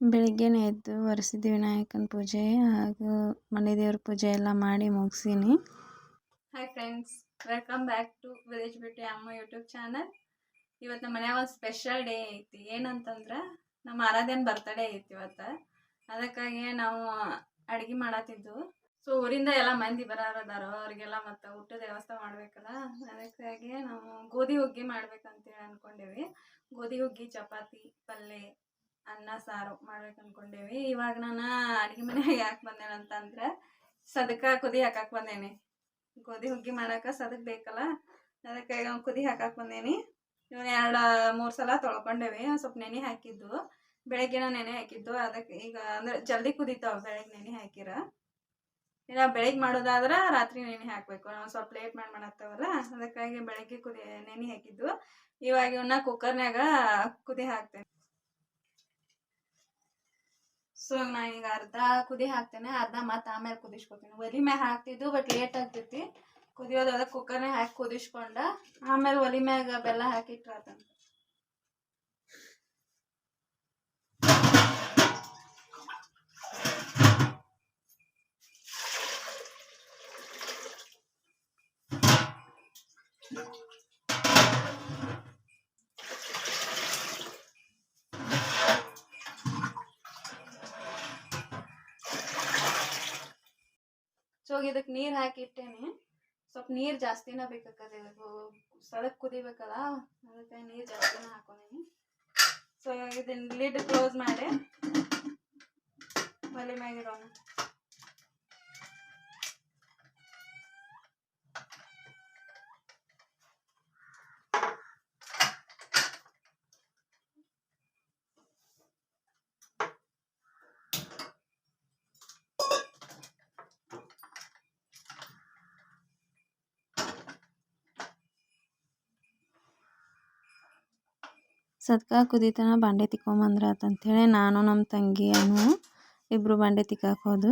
ಬೆಳಿಗ್ಗೆನೇ ಎದ್ದು ವರಸಿದ್ದಿ ವಿನಾಯಕನ ಪೂಜೆ ಹಾಗೂ ಮನೆ ದೇವ್ರ ಪೂಜೆ ಎಲ್ಲ ಮಾಡಿ ಮುಗಿಸೀನಿ hi friends welcome back to village beauty Amma YouTube channel ಇವತ್ತು ನಮ್ಮ ಮನೆಯಾಗ ಒಂದು ಸ್ಪೆಷಲ್ ಡೇ ಐತಿ. ಏನಂತಂದ್ರೆ ನಮ್ಮ ಆರಾಧ್ಯನ ಬರ್ತಡೇ ಐತಿ ಇವತ್ತು. ಅದಕ್ಕಾಗಿ ನಾವು ಅಡುಗೆ ಮಾಡತ್ತಿದ್ದು ಸೊ ಊರಿಂದ ಎಲ್ಲ ಮಂದಿ ಬರೋರದಾರ ಅವ್ರಿಗೆಲ್ಲ ಮತ್ತು ಊಟದ ವ್ಯವಸ್ಥೆ ಮಾಡ್ಬೇಕಲ್ಲ. ಅದಕ್ಕಾಗಿ ನಾವು ಗೋಧಿ ಹುಗ್ಗಿ ಮಾಡ್ಬೇಕಂತೇಳಿ ಅಂದ್ಕೊಂಡೇವಿ ಗೋಧಿ ಹುಗ್ಗಿ, ಚಪಾತಿ ಪಲ್ಯ ಅನ್ನ, ಸಾರು ಮಾಡ್ಬೇಕು ಅನ್ಕೊಂಡೇವಿ. ಇವಾಗ ನಾನು ಅಡುಗೆ ಮನೆಗೆ ಯಾಕೆ ಬಂದೇನೆ ಅಂತಂದ್ರೆ ಸದಕ ಕುದಿ ಹಾಕಕ್ಕೆ ಬಂದೇನಿ. ಗೋಧಿ ಹುಗ್ಗಿ ಮಾಡಕ್ಕೆ ಸದಕ್ ಬೇಕಲ್ಲ, ಅದಕ್ಕೆ ಕುದಿ ಹಾಕಕ್ಕೆ ಬಂದೇನಿ. ಇವನ್ ಎರಡು, ಮೂರು ಸಲ ತೊಳ್ಕೊಂಡೇವಿ. ಸ್ವಲ್ಪ ನೆನೆ ಹಾಕಿದ್ದು. ಬೆಳಗ್ಗೆನ ನೆನೆ ಹಾಕಿದ್ದು. ಅದಕ್ಕೆ ಈಗ ಅಂದ್ರೆ ಜಲ್ದಿ ಕುದಿತಾವ ಬೆಳಗ್ಗೆ ನೆನೆ ಹಾಕಿರ. ಇಲ್ಲ ಬೆಳಗ್ಗೆ ಮಾಡೋದಾದ್ರೆ ರಾತ್ರಿ ನೆನೆ ಹಾಕಬೇಕು. ನಾವು ಸ್ವಲ್ಪ ಲೇಟ್ ಮಾಡಿ ಮಾಡತ್ತವಲ್ಲ, ಅದಕ್ಕಾಗಿ ಬೆಳಗ್ಗೆ ಕುದಿ, ನೆನೆ ಹಾಕಿದ್ದು. ಇವಾಗ ಇವನ್ನ ಕುಕ್ಕರ್ನ್ಯಾಗ ಕುದಿ ಹಾಕ್ತೇನೆ. ಸೊ ನಾ ಈಗ ಅರ್ಧ ಕುದಿ ಹಾಕ್ತೇನೆ, ಅರ್ಧ ಮತ್ತೆ ಆಮೇಲೆ ಕುದಿಸ್ಕೊತೀನಿ. ಒಲಿ ಮ್ಯಾಗ ಹಾಕ್ತಿದ್ದು ಬಟ್ ಲೇಟ್ ಆಗ್ತೈತಿ ಅದಕ್ಕೆ ಕುಕ್ಕರ್ನೇ ಹಾಕಿ ಕುದಿಸ್ಕೊಂಡ, ಆಮೇಲೆ ಒಲಿ ಮ್ಯಾಗ ಬೆಲ್ಲ ಹಾಕಿಟ್ರ ಅದನ್ನ ಸೊ ಇದಕ್ಕೆ ನೀರು ಹಾಕಿಟ್ಟೇನೆ. ಸ್ವಲ್ಪ ನೀರು ಜಾಸ್ತಿನ ಬೇಕಾಗದೆ ಸಡಕ್ ಕುದಿಬೇಕಲ್ಲ, ಅದಕ್ಕೆ ನೀರು ಜಾಸ್ತಿನ ಹಾಕೊಂಡಿನಿ. ಸೊ ಇದನ್ನ ಲಿಡ್ ಕ್ಲೋಸ್ ಮಾಡಿ, ಒಲೆ ಮ್ಯಾಗಿಡೋಣ ಸದ್ಕ ಕುದಿತನ ಬಾಂಡೆ ತಿಕ್ಕೊಂಬಂದ್ರ ಅಂತೇಳಿ ನಾನು ನಮ್ಮ ತಂಗಿ ಅನು ಇಬ್ಬರು ಬಾಂಡೆ ತಿಕ್ಕಾಕ ಹೋದು.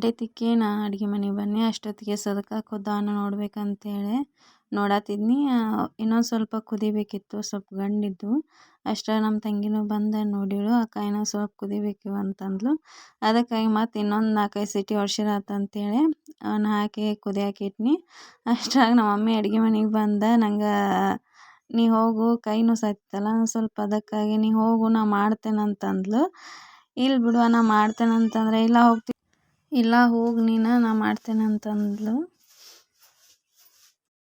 ಬಾಂಡೆ ತಿಕ್ಕಿ ನಾ ಅಡುಗೆ ಮನೆಗೆ ಬನ್ನಿ, ಅಷ್ಟೊತ್ತಿಗೆ ಸದಕ ಕುದ್ದಾನ ನೋಡ್ಬೇಕಂತೇಳಿ ನೋಡತ್ತಿದ್ನಿ ಇನ್ನೊಂದು ಸ್ವಲ್ಪ ಕುದಿಬೇಕಿತ್ತು, ಸ್ವಲ್ಪ ಗಂಡಿದ್ದು. ಅಷ್ಟರ ನಮ್ಮ ತಂಗಿನೂ ಬಂದು ನೋಡಿಳು, ಅಕ್ಕ ಇನ್ನೊಂದು ಸ್ವಲ್ಪ ಕುದಿಬೇಕು ಅಂತಂದ್ಲು. ಅದಕ್ಕಾಗಿ ಮತ್ತೆ ಇನ್ನೊಂದು ನಾಲ್ಕೈದು ಸಿಟಿ ಹೊಡ್ಸಿರತ್ತಂತೇಳಿ ಅವನ್ನ ಹಾಕಿ ಕುದಿಯಾಕೆ ಇಟ್ನಿ ನಮ್ಮ ಮಮ್ಮಿ ಅಡುಗೆ ಮನೆಗೆ ಬಂದ, ನಂಗೆ ನೀ ಹೋಗು ಕೈ ಸತ್ತಲ್ಲ ಸ್ವಲ್ಪ ಅದಕ್ಕಾಗಿ ನೀ ಹೋಗು, ನಾ ಮಾಡ್ತೇನೆ ಅಂತಂದ್ಲು ಇಲ್ಲಿ ಬಿಡುವ ನಾ ಮಾಡ್ತೇನೆ ಅಂತಂದರೆ ಇಲ್ಲ, ಹೋಗ್ತಿ ಇಲ್ಲ, ಹೋಗಿ ನೀನು, ನಾ ಮಾಡ್ತೇನೆ ಅಂತಂದ್ಲು.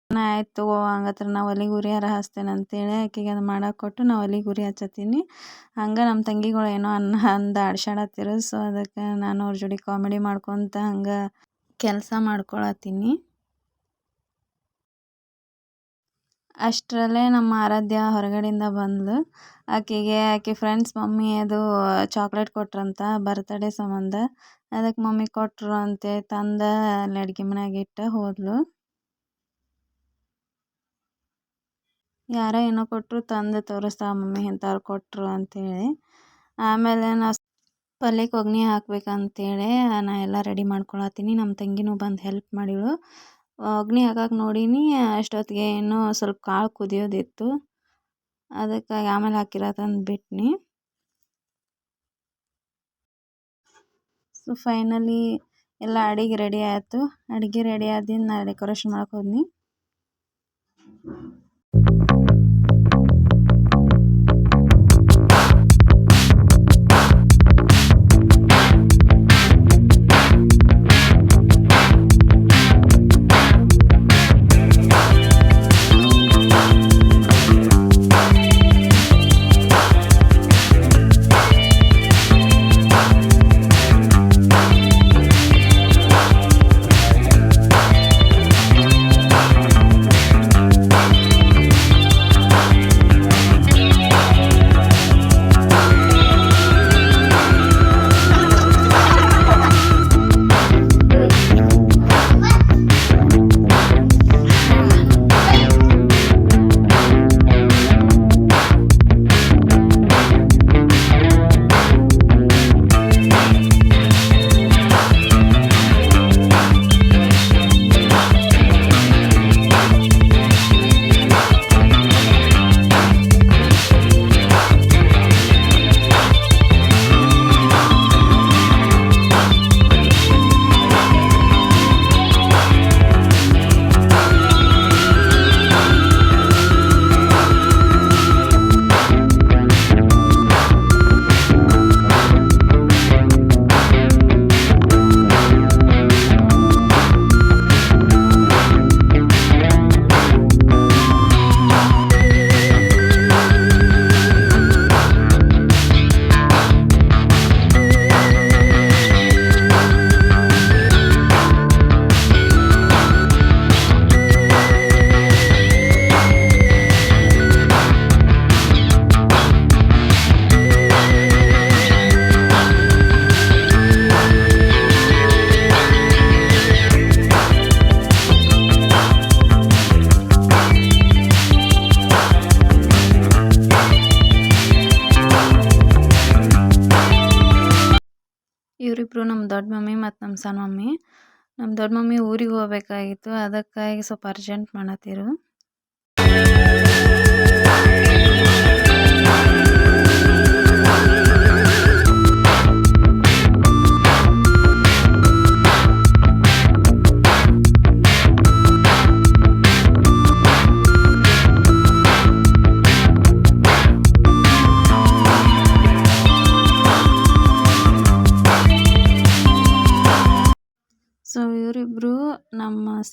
ನಾ ಆಯ್ತು ತಗೋ ಹಂಗತ್ರ ನಾ ಒಲೆಗೆ ಹರ ಹಚ್ತೇನೆ ಅಂತೇಳಿ ಆಕೆಗೆ ಅದು ಮಾಡಕ್ಕೆ ಕೊಟ್ಟು ನಾ ಒಲೆಗೆ ಉರಿ ಹಚ್ಚತ್ತೀನಿ. ಹಂಗೆ ನಮ್ಮ ತಂಗಿಗಳು ಏನೋ ಅನ್ನ, ಅಂದ ಆಡ್ಸಾಡತ್ತಿರು, ಸೊ ಅದಕ್ಕೆ ನಾನು ಅವ್ರ ಜೋಡಿ ಕಾಮಿಡಿ ಮಾಡ್ಕೊತ ಹಂಗೆ ಕೆಲಸ ಮಾಡ್ಕೊಳತ್ತೀನಿ. ಅಷ್ಟರಲ್ಲೇ ನಮ್ಮ ಆರಾಧ್ಯ ಹೊರಗಡೆಯಿಂದ ಬಂದ್ಲು. ಆಕೆಗೆ, ಆಕೆ ಫ್ರೆಂಡ್ಸ್ ಮಮ್ಮಿ ಅದು ಚಾಕ್ಲೇಟ್ ಕೊಟ್ರಂತ ಬರ್ತಡೇ ಸಂಬಂಧ. ಅದಕ್ಕೆ ಮಮ್ಮಿ ಕೊಟ್ಟರು ಅಂತೇಳಿ ತಂದ ಅಲ್ಲಿ ಅಡುಗೆ ಮನ್ಯಾಗ ಇಟ್ಟು ಹೋದಳು ಯಾರೋ ಏನೋ ಕೊಟ್ಟರು ತಂದು ತೋರಿಸ್ತಾ ಮಮ್ಮಿ ಇಂಥವ್ರು ಕೊಟ್ಟರು ಅಂತೇಳಿ ಆಮೇಲೆ ನಾ ಪಲ್ಯಕ್ಕೆ ಒಗ್ಗರಣೆ ಹಾಕ್ಬೇಕಂತೇಳಿ ನಾ ಎಲ್ಲ ರೆಡಿ ಮಾಡ್ಕೊಳತ್ತೀನಿ, ನಮ್ಮ ತಂಗಿನೂ ಬಂದು ಹೆಲ್ಪ್ ಮಾಡಿಳು. ಒಗ್ಗರಣೆ ಹಾಕಕ್ಕೆ ನೋಡೀನಿ, ಅಷ್ಟೊತ್ತಿಗೆ ಏನೋ ಸ್ವಲ್ಪ ಕಾಳು ಕುದಿಯೋದಿತ್ತು. ಅದಕ್ಕಾಗಿ ಆಮೇಲೆ ಹಾಕಿರತ್ತಂದು ಬಿಟ್ನಿ ಸೊ ಫೈನಲಿ ಎಲ್ಲ ಅಡಿಗೆ ರೆಡಿ ಆಯಿತು. ಅಡಿಗೆ ರೆಡಿ ಆದಿಂದ ನಾ ಡೆಕೋರೇಷನ್ ಮಾಡಕ್ಕೆ ಹೋದ್ನಿ. ದೊಡ್ಡ ಮಮ್ಮಿ ಮತ್ತು ನಮ್ಮ ಸಣ್ಣ ಮಮ್ಮಿ. ನಮ್ಮ ದೊಡ್ಡ ಮಮ್ಮಿ ಊರಿಗೆ ಹೋಗಬೇಕಾಗಿತ್ತು. ಅದಕ್ಕಾಗಿ ಸ್ವಲ್ಪ ಅರ್ಜೆಂಟ್ ಮಾಡತ್ತಿರು.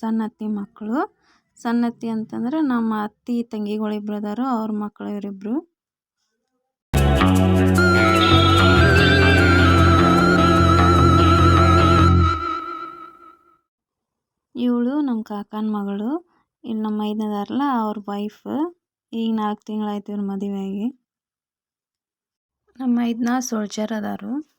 ಸಣ್ಣ ಅತ್ತಿ ಮಕ್ಕಳು. ಸಣ್ಣ ಅತ್ತಿ ಅಂತಂದ್ರೆ ನಮ್ಮ ಅತ್ತಿ ತಂಗಿಗಳಿಬ್ರು ಅದಾರು ಅವ್ರ ಮಕ್ಕಳು ಇವರಿಬ್ರು. ಇವಳು ನಮ್ಮ ಕಾಕನ ಮಗಳು. ಇಲ್ಲಿ ನಮ್ಮ ಮೈದನದಾರಲ್ಲ ಅವ್ರ ವೈಫ್ ಈಗ ನಾಲ್ಕು ತಿಂಗಳಾಯ್ತು ಇವ್ರ ಮದುವೆಯಾಗಿ. ನಮ್ಮ ಐದನ ಸೋಲ್ಜರ್ ಅದಾರು.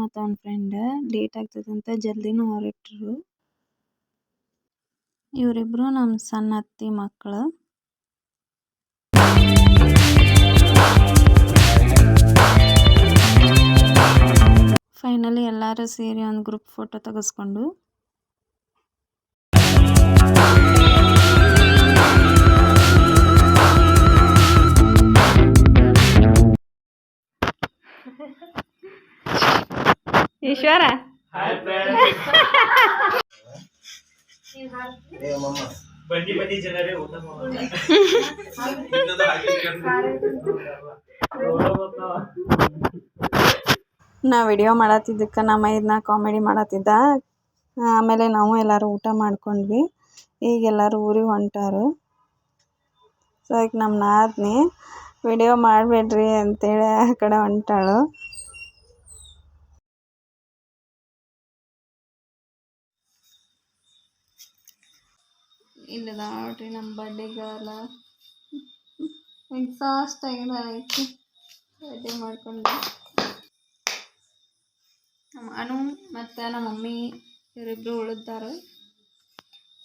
ಮತ್ತು ಫ್ರೆಂಡ್ ಲೇಟ್ ಆಗ್ತದಂತ ಜಲ್ದಿನೂ ಹೊರಟ್ರು. ಇವರಿಬ್ರು ನಮ್ಮ ಸಣ್ಣ ಅತ್ತಿ ಮಕ್ಕಳು ಫೈನಲಿ ಎಲ್ಲರೂ ಸೇರಿ ಒಂದು ಗ್ರೂಪ್ ಫೋಟೋ ತೆಗೆಸ್ಕೊಂಡು ಜನರೇ ಊಟ ಇನ್ನೊಂದು ನಾ ವಿಡಿಯೋ ಮಾಡತ್ತಿದ್ದಕ್ಕೆ ನಮ್ಮ ಇದನ್ನ ಕಾಮಿಡಿ ಮಾಡತ್ತಿದ್ದ. ಆಮೇಲೆ ನಾವು ಎಲ್ಲರೂ ಊಟ ಮಾಡ್ಕೊಂಡ್ವಿ. ಈಗ ಎಲ್ಲರೂ ಊರಿಗೆ ಹೊಂಟಾರು. ಸೊ ಈಗ ನಮ್ಮ ನಾದ್ನಿ ವಿಡಿಯೋ ಮಾಡಬೇಡ್ರಿ ಅಂತೇಳಿ ಆ ಕಡೆ ಹೊಂಟಾಳು. ಇಲ್ಲದ ನೋಡ್ರಿ ನಮ್ಮ ಬರ್ಡೇ ಗರ್ಲ ಎಕ್ಸಾಸ್ಟ್ ಆಗಿದೆ ಆಯಿತು ಬರ್ಡೇ ಮಾಡ್ಕೊಂಡು. ನಮ್ಮ ಅನು ಮತ್ತು ನಮ್ಮ ಮಮ್ಮಿ ಇವರಿಬ್ಬರು ಉಳಿದಾರೆ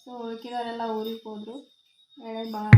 ಸೊ ಉಳ್ಕಿದವರೆಲ್ಲ ಊರಿಗೆ ಹೋದರು. ವೇಳೆ ಭಾಳ